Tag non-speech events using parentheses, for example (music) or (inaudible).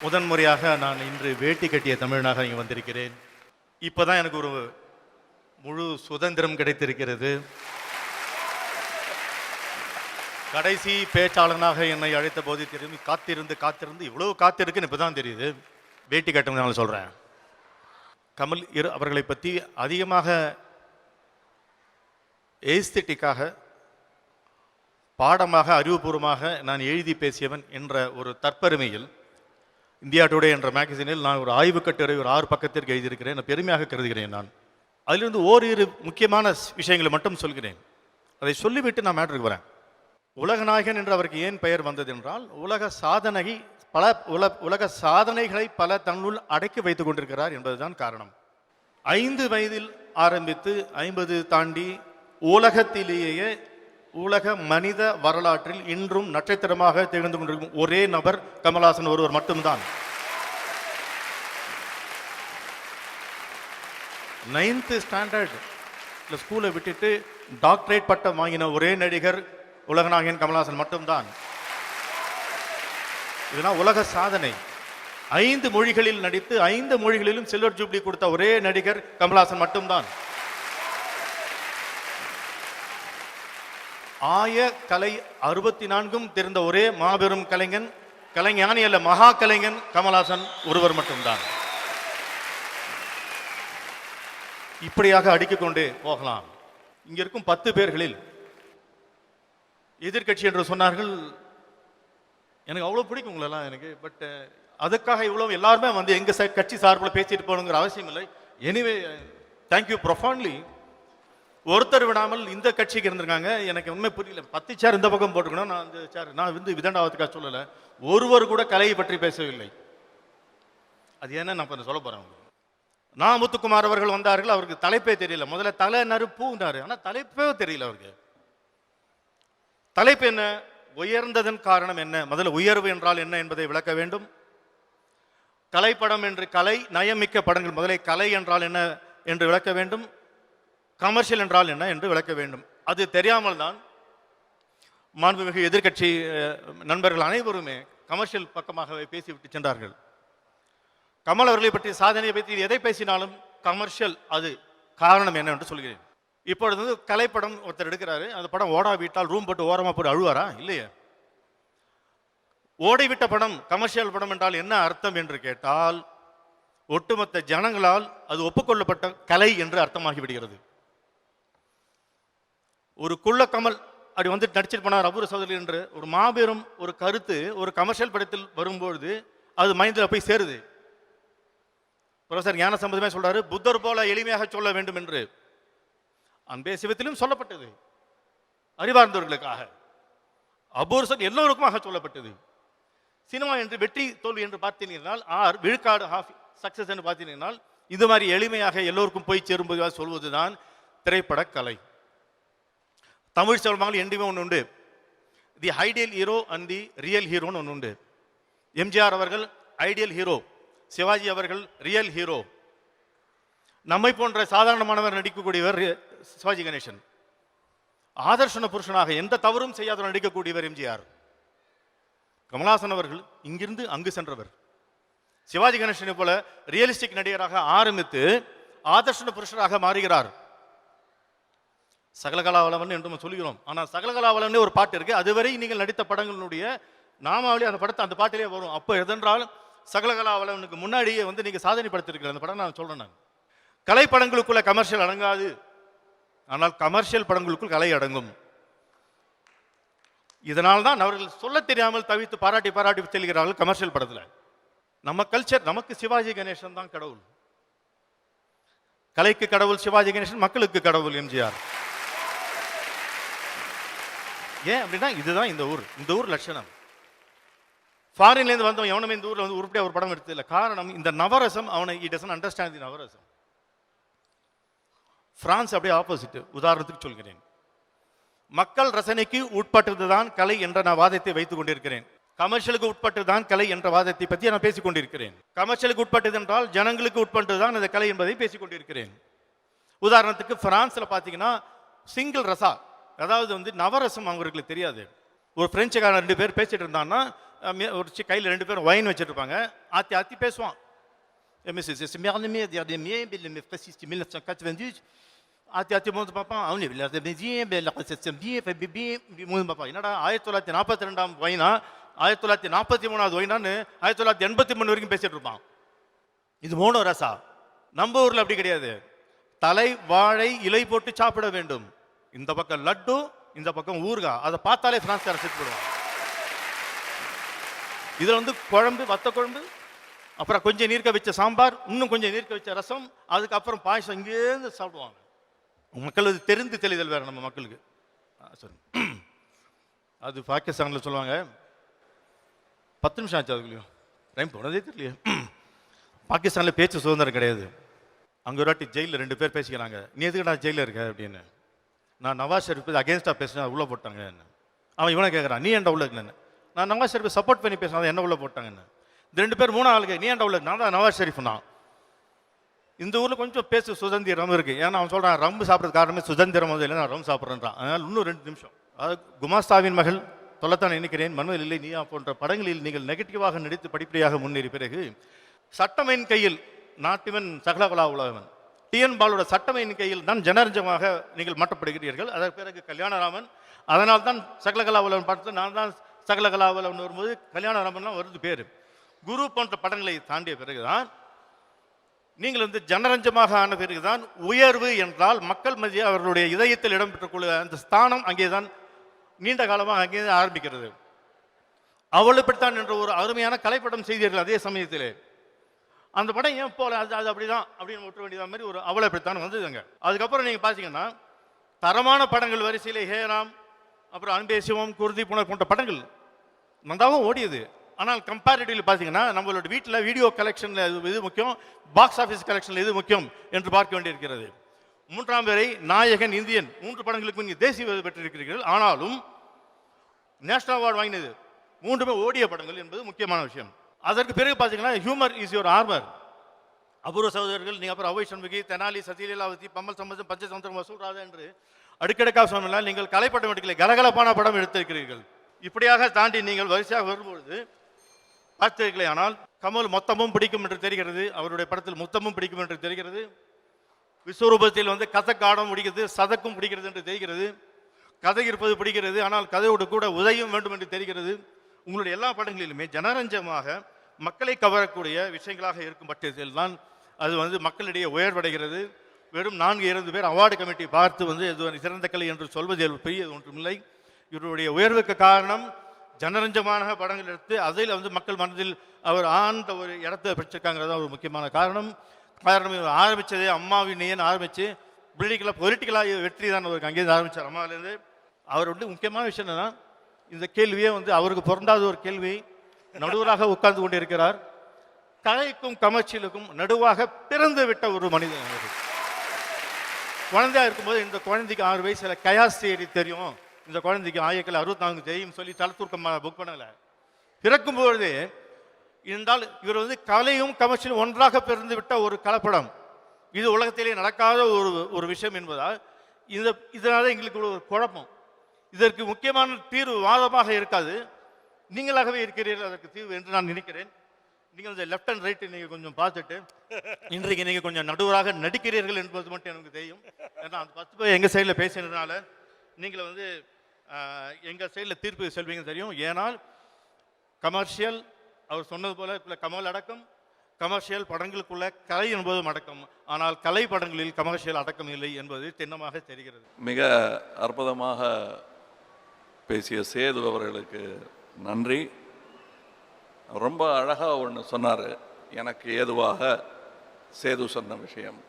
முதன்முறையாக நான் இன்று வேட்டி கட்டிய தமிழனாக இங்கே வந்திருக்கிறேன். இப்போ தான் எனக்கு ஒரு முழு சுதந்திரம் கிடைத்திருக்கிறது. கடைசி பேச்சாளனாக என்னை அழைத்த போது தெரியும் காத்திருந்து காத்திருந்து இவ்வளோ காத்திருக்குன்னு இப்போ தான் தெரியுது. வேட்டி கட்டுறதுனால சொல்கிறேன் கமல் இரு அவர்களை பற்றி அதிகமாக ஏஸ்தட்டிக்காக பாடமாக அறிவுபூர்வமாக நான் எழுதி பேசியவன் என்ற ஒரு தற்பெருமையில் இந்தியா டுடே என்ற மேகசினில் நான் ஒரு ஆய்வு கட்டுரை ஒரு ஆறு பக்கத்திற்கு எழுதியிருக்கிறேன். நான் பெருமையாக கருதுகிறேன் நான். அதிலிருந்து ஓரிரு முக்கியமான விஷயங்களை மட்டும் சொல்கிறேன். அதை சொல்லிவிட்டு நான் மேட்ருக்கு வரேன். உலகநாயகன் என்று அவருக்கு ஏன் பெயர் வந்தது என்றால் உலக சாதனை பல உல உலக சாதனைகளை பல தன்னுள் அடக்கி வைத்துக் கொண்டிருக்கிறார் என்பதுதான் காரணம். ஐந்து வயதில் ஆரம்பித்து ஐம்பது தாண்டி உலகத்திலேயே உலக மனித வரலாற்றில் இன்றும் நட்சத்திரமாக திகழ்ந்து கொண்டிருக்கும் ஒரே நபர் கமல்ஹாசன் ஒருவர் மட்டும்தான். நைன்த்து ஸ்டாண்டர்ட் ஸ்கூலை விட்டுட்டு டாக்டரேட் பட்டம் வாங்கின ஒரே நடிகர் உலகநாயகன் கமல்ஹாசன் மட்டும்தான். இதெல்லாம் உலக சாதனை. ஐந்து மொழிகளில் நடித்து ஐந்து மொழிகளிலும் சில்வர் ஜூப்ளி கொடுத்த ஒரே நடிகர் கமல்ஹாசன் மட்டும்தான். ஆய கலை அறுபத்தி நான்கும் தெரிந்த ஒரே மாபெரும் கலைஞன் கலைஞானி அல்ல மகா கலைஞன் கமலாசன் ஒருவர் மட்டும்தான். இப்படியாக அடுக்கிக்கொண்டு போகலாம். இங்க இருக்கும் பத்து பேர்களில் எதிர்க்கட்சி என்று சொன்னார்கள். எனக்கு அவ்வளோ பிடிக்கும் உங்களெல்லாம் எனக்கு பட் uh, அதுக்காக இவ்வளோ எல்லாருமே வந்து எங்கள் கட்சி சார்பில் பேசிட்டு போகணுங்கிற அவசியம் இல்லை எனிவே தேங்க்யூ ப்ரொஃபான்லி ஒருத்தர் விடாமல் இந்த கட்சிக்கு இருந்திருக்காங்க. எனக்கு உண்மை புரியல. பத்து சேர் இந்த பக்கம் போட்டுக்கணும். நான் இந்த சேர் நான் வந்து விதண்டாவதுக்காக சொல்லலை. ஒருவர் கூட கலையை பற்றி பேசவில்லை. அது என்ன நான் கொஞ்சம் சொல்ல போகிறேன் உங்களுக்கு. நா. முத்துக்குமார் அவர்கள் வந்தார்கள். அவருக்கு தலைப்பே தெரியல. முதல்ல தலை நறுப்புனாரு ஆனால் தலைப்பே தெரியல அவருக்கு. தலைப்பு என்ன? உயர்ந்ததன் காரணம் என்ன? முதல்ல உயர்வு என்றால் என்ன என்பதை விளக்க வேண்டும். கலைப்படம் என்று கலை நயமிக்க படங்கள். முதலில் கலை என்றால் என்ன என்று விளக்க வேண்டும். கமர்ஷியல் என்றால் என்ன என்று விளக்க வேண்டும். அது தெரியாமல் தான் மாண்புமிகு எதிர்க்கட்சி நண்பர்கள் அனைவருமே கமர்ஷியல் பக்கமாகவே பேசிவிட்டு சென்றார்கள். கமல் அவர்களை பற்றி சாதனையை பற்றி எதை பேசினாலும் கமர்ஷியல் அது காரணம் என்ன என்று சொல்கிறேன். இப்பொழுது வந்து கலைப்படம் ஒருத்தர் எடுக்கிறாரு. அந்த படம் ஓடா விட்டால் ரூம் போட்டு ஓரமாக போட்டு அழுவாரா? இல்லையே. ஓடிவிட்ட படம் கமர்ஷியல் படம் என்றால் என்ன அர்த்தம் என்று கேட்டால் ஒட்டுமொத்த ஜனங்களால் அது ஒப்புக்கொள்ளப்பட்ட கலை என்று அர்த்தமாகிவிடுகிறது ஒரு குள்ள கமல் அப்படி வந்து நடிச்சிட்டு போனார் அபூர சோதரி என்று ஒரு மாபெரும் ஒரு கருத்து ஒரு கமர்ஷியல் படத்தில் வரும்பொழுது அது மைண்டில் போய் சேருது. ப்ரொஃபசர் ஞான சம்பந்தமே சொல்றாரு புத்தர் போல எளிமையாக சொல்ல வேண்டும் என்று. அன்பே சிவத்திலும் சொல்லப்பட்டது. அறிவார்ந்தவர்களுக்காக. அபூர்சன் எல்லோருக்குமாக சொல்லப்பட்டது. சினிமா என்று வெற்றி தோல்வி என்று பார்த்தீங்கன்னால் ஆர். விழுக்காடு ஹாஃப் சக்சஸ் என்று பார்த்தீங்கன்னால் இது மாதிரி எளிமையாக எல்லோருக்கும் போய் சேரும்போது சொல்வதுதான் திரைப்பட கலை. தமிழ் சொல்வாங்க என்றுமே ஒன்று உண்டு. The ideal hero and the real ஹீரோன்னு ஒன்று உண்டு. எம்ஜிஆர் அவர்கள் ஐடியல் ஹீரோ சிவாஜி அவர்கள் ரியல் ஹீரோ நம்மை போன்ற சாதாரணமானவர் நடிக்கக்கூடியவர் சிவாஜி கணேசன். ஆதர்ஷன புருஷனாக எந்த தவறும் செய்யாதவர் நடிக்கக்கூடியவர் எம்ஜிஆர். கமலாசன் அவர்கள் இங்கிருந்து அங்கு சென்றவர். சிவாஜி கணேசனை போல ரியலிஸ்டிக் நடிகராக ஆரம்பித்து ஆதர்ஷன புருஷராக மாறுகிறார். சகலகலாவளவன் என்று நம்ம சொல்லுகிறோம். ஆனால் சகலகலாவளவனே ஒரு பாட்டு இருக்குது அதுவரை நீங்கள் நடித்த படங்களுடைய நாமாவளி அந்த படத்தை அந்த பாட்டிலே வரும். அப்போ எதென்றால் சகலகலாவளவனுக்கு முன்னாடியே வந்து நீங்கள் சாதனை படுத்திருக்கிற அந்த படம் நான் சொல்கிறேன் நான். கலைப்படங்களுக்குள்ள கமர்ஷியல் அடங்காது. ஆனால் கமர்ஷியல் படங்களுக்குள் கலை அடங்கும். இதனால் தான் அவர்கள் சொல்ல தெரியாமல் தவித்து பாராட்டி பாராட்டி செல்கிறார்கள் கமர்ஷியல் படத்தில். நம்ம கல்ச்சர் நமக்கு சிவாஜி கணேசன் தான் கடவுள். கலைக்கு கடவுள் சிவாஜி கணேசன் மக்களுக்கு கடவுள் எம்ஜிஆர். ஏன் அப்படின்னா இதுதான் இந்த ஊர். இந்த ஊர் லட்சணம். ஃபாரின்லேருந்து வந்தவன் எவனுமே இந்த ஊரில் வந்து உருப்படியாக ஒரு படம் எடுத்தது இல்லை காரணம் இந்த நவரசம் அவனை இட் டசன் அண்டர்ஸ்டாண்ட் தி நவரசம். பிரான்ஸ் அப்படியே ஆப்போசிட் உதாரணத்துக்கு சொல்கிறேன். மக்கள் ரசனைக்கு உட்பட்டதுதான் கலை என்ற நான் வாதத்தை வைத்துக் கொண்டிருக்கிறேன். கமர்ஷியலுக்கு உட்பட்டதுதான் கலை என்ற வாதத்தை பற்றி நான் பேசிக் கொண்டிருக்கிறேன். கமர்ஷியலுக்கு உட்பட்டது என்றால் ஜனங்களுக்கு உட்பட்டதுதான் அந்த கலை என்பதை பேசிக் கொண்டிருக்கிறேன். உதாரணத்துக்கு பிரான்ஸில் பார்த்தீங்கன்னா சிங்கிள் ரசா. அதாவது வந்து நவரசம் அவங்களுக்கு தெரியாது ஒரு பிரெஞ்சுக்காரன் ரெண்டு பேர் பேசிட்டு இருந்தான்னா ஒரு கையில் ரெண்டு பேரும் ஒயின் வச்சுருப்பாங்க ஆத்தி ஆத்தி பேசுவான் Mais c'est c'est merveilleux, dernier, இல்லை le précis 1998. ஆத்தி ஆத்தி மூணு பார்ப்பான் அவனு மூணு பார்ப்பான் என்னடா ஆயிரத்தி தொள்ளாயிரத்தி நாற்பத்தி ரெண்டாம் ஒயினா ஆயிரத்தி தொள்ளாயிரத்தி நாற்பத்தி மூணாவது ஒயினான்னு ஆயிரத்தி தொள்ளாயிரத்தி எண்பத்தி மூணு வரைக்கும் பேசிட்டு இருப்பான் இது மோனோ ரசா நம்ம ஊரில் அப்படி கிடையாது தலை வாழை இலை போட்டு சாப்பிட வேண்டும் இந்த பக்கம் லட்டு இந்த பக்கம் ஊறுகாய். அதை பார்த்தாலே பிரான்ஸ்கார செத்து போடுவாங்க இதில் வந்து குழம்பு வத்த குழம்பு அப்புறம் கொஞ்சம் நீர்க்க வச்ச சாம்பார் இன்னும் கொஞ்சம் நீர்க்க வச்ச ரசம் அதுக்கப்புறம் பாயசம் இங்கேருந்து சாப்பிடுவாங்க. மக்கள் அது தெரிந்து தெளிதல் வேறு நம்ம மக்களுக்கு. ஆ, சரி (clears throat) அது பாகிஸ்தானில் சொல்லுவாங்க. பத்து நிமிஷம் ஆச்சு அதுக்குள்ளேயும். டைம் போனதே தெரியலையே. (clears throat) பாகிஸ்தானில் பேச்சு சுதந்திரம் கிடையாது. அங்கே ஒரு வாட்டி ஜெயிலில் ரெண்டு பேர் பேசிக்கிறாங்க. நீ எதுக்கு நான் ஜெயிலில் இருக்க? அப்படின்னு. நான் நவாஸ் ஷெரீஃப் அகேன்ஸ்டாக பேசினேன் உள்ளே போட்டாங்க என்ன? அவன் இவனை கேட்குறான் நீ என்ன உள்ள இருக்கேன்னு நான் நவாஸ் ஷெரீஃப் சப்போர்ட் பண்ணி பேசினா என்ன உள்ள போட்டாங்கன்னு இந்த ரெண்டு பேர் மூணு ஆளுக்கு நீ என்ன உள்ள நான் தான் நவாஸ் ஷெரீஃப் தான் இந்த ஊரில் கொஞ்சம் பேசு சுதந்திரம் இருக்குது ஏன்னா அவன் சொல்கிறான் ரம்பு சாப்பிட்றது காரணமே சுதந்திரம் வந்து இல்லை நான் ரம் சாப்பிட்றேன்றான். அதனால் இன்னும் ரெண்டு நிமிஷம். அதாவது குமாஸ்தாவின் மகள் சொல்லத்தான் நினைக்கிறேன் மனுவில் இல்லை நீயா? போன்ற படங்களில் நீங்கள் நெகட்டிவாக நடித்து படிப்படியாக முன்னேறி பிறகு சட்டமையின் கையில் நாட்டிவன் சகலகலா உலகவன். டிஎன் பாலோட சட்டமையின் கையில் தான் ஜனரஞ்சமாக நீங்கள் மாற்றப்படுகிறீர்கள். அதற்கு பிறகு கல்யாணராமன் அதனால் தான் சகலகலாவலன் பார்த்து நான் தான் சகலகலாவலன் வரும்போது கல்யாணராமன்லாம் வருது பேர். குரு போன்ற படங்களை தாண்டிய பிறகுதான் நீங்கள் வந்து ஜனரஞ்சமாக ஆன பிறகுதான் உயர்வு என்றால் மக்கள் மத்திய அவர்களுடைய இதயத்தில் இடம்பெற்றுக்கொள்ள அந்த ஸ்தானம் அங்கேதான் நீண்ட காலமாக அங்கே ஆரம்பிக்கிறது. அவளுப்பட்டான் என்ற ஒரு அருமையான கலைப்படம் செய்தீர்கள் அதே சமயத்திலே. அந்த படம் ஏன் போகல அது அது அப்படிதான் அப்படின்னு விட்டுற வேண்டியது மாதிரி ஒரு அவளைப்பட்டான் வந்ததுங்க. அதுக்கப்புறம் நீங்கள் பார்த்தீங்கன்னா தரமான படங்கள் வரிசையில் ஹேராம் அப்புறம் அன்பே சிவம் குருதி புனர் போன்ற படங்கள் நன்றாகவும் ஓடியது. ஆனால் கம்பேரிட்டிவ்லி பார்த்தீங்கன்னா நம்மளோட வீட்டில் வீடியோ கலெக்ஷனில் எது முக்கியம்? பாக்ஸ் ஆஃபீஸ் கலெக்ஷனில் எது முக்கியம் என்று பார்க்க வேண்டியிருக்கிறது. மூன்றாம் பேரை நாயகன் இந்தியன். மூன்று படங்களுக்கு நீங்கள் தேசிய விருது பெற்றிருக்கிறீர்கள். ஆனாலும் நேஷனல் அவார்டு வாங்கினது. மூன்றுமே ஓடிய படங்கள் என்பது முக்கியமான விஷயம். அதற்கு பிறகு பார்த்தீங்கன்னா ஹியூமர் இஸ் யுவர் ஆர்மர் அபூர்வ சகோதரர்கள் நீங்கள் அப்புறம் அவை சண்முகி தெனாலி சசிலீலாவதி பம்மல் சம்பந்தம் பஞ்சசமுத்திரம் வசூல்ராஜா என்று அடுக்கடுக்காக சொன்னால் நீங்கள் கலைப்படம் எடுக்கலை கலகலப்பான படம் எடுத்திருக்கிறீர்கள். இப்படியாக தாண்டி நீங்கள் வரிசையாக வரும்பொழுது பார்த்தீர்களே ஆனால் கமல் மொத்தமும் பிடிக்கும் என்று தெரிகிறது அவருடைய படத்தில் மொத்தமும் பிடிக்கும் என்று தெரிகிறது. விஸ்வரூபத்தில் வந்து கதக்காடம் பிடிக்கிறது சதக்கும் பிடிக்கிறது என்று தெரிகிறது. கதை இருப்பது பிடிக்கிறது ஆனால் கதையோடு கூட உதயம் வேண்டும் என்று தெரிகிறது. உங்களுடைய எல்லா படங்களிலுமே ஜனரஞ்சமாக மக்களை கவரக்கூடிய விஷயங்களாக இருக்கும் பட்சத்தில் தான் அது வந்து மக்களிடையே உயர்வடைகிறது. வெறும் நான்கு இரண்டு பேர் அவார்டு கமிட்டி பார்த்து வந்து இது சிறந்த கலை என்று சொல்வதில் பெரிய ஒன்றுமில்லை. இவருடைய உயர்வுக்கு காரணம் ஜனரஞ்சமான படங்கள் எடுத்து அதில் வந்து மக்கள் மனதில் அவர் ஆண்ட ஒரு இடத்தை பெற்றிருக்காங்கிறது தான் ஒரு முக்கியமான காரணம். காரணம் இவர் ஆரம்பித்ததே அம்மாவின் நேயன் ஆரம்பித்து பொலிட்டிக்கலாக பொலிட்டிக்கலாக வெற்றி தான் அவருக்கு அங்கேருந்து ஆரம்பித்தார் அம்மாவிலேருந்து. அவர் வந்து முக்கியமான விஷயம் என்னன்னா இந்த கேள்வியே வந்து அவருக்கு பிறந்தாத ஒரு கேள்வி. நடுவராக உட்கார்ந்து கொண்டிருக்கிறார். கலைக்கும் கமர்ச்சியலுக்கும் நடுவாக பிறந்து விட்ட ஒரு மனிதன் குழந்தையா இருக்கும்போது இந்த குழந்தைக்கு ஆறு வயசுல கயாஸ் தேடி தெரியும். இந்த குழந்தைக்கு ஆயக்கல் அறுபத்தி நான்கு தெரியும் சொல்லி தலத்தூர்க்கம் புக் பண்ணல. பிறக்கும் பொழுது இருந்தால் இவர் வந்து கலையும் கமர்ஷியலும் ஒன்றாக பிறந்து விட்ட ஒரு கலப்படம். இது உலகத்திலே நடக்காத ஒரு ஒரு விஷயம் என்பதால் இந்த இதனால எங்களுக்கு ஒரு குழப்பம். இதற்கு முக்கியமான தீர்வு வாதமாக இருக்காது. நீங்களாகவே இருக்கிறீர்கள் அதற்கு தீர்வு என்று நான் நினைக்கிறேன். நீங்கள் இந்த லெஃப்ட் அண்ட் ரைட் நீங்கள் கொஞ்சம் பார்த்துட்டு இன்றைக்கு நீங்கள் கொஞ்சம் நடுவராக நடிக்கிறீர்கள் என்பது மட்டும் எனக்கு தெரியும். ஏன்னா அந்த பத்து பேர் எங்கள் சைடில் பேசினதுனால நீங்கள் வந்து எங்கள் சைடில் தீர்ப்பு செல்வீங்க தெரியும். ஏனால் கமர்ஷியல் அவர் சொன்னது போல் இப்போ கமல் அடக்கம் கமர்ஷியல் படங்களுக்குள்ள கலை என்பதும் அடக்கம். ஆனால் கலை படங்களில் கமர்ஷியல் அடக்கம் இல்லை என்பது திண்ணமாக தெரிகிறது. மிக அற்புதமாக பேசிய சேது அவர்களுக்கு நன்றி. ரொம்ப அழகாக ஒன்று சொன்னார். எனக்கு ஏதுவாக சேது சொன்ன விஷயம்.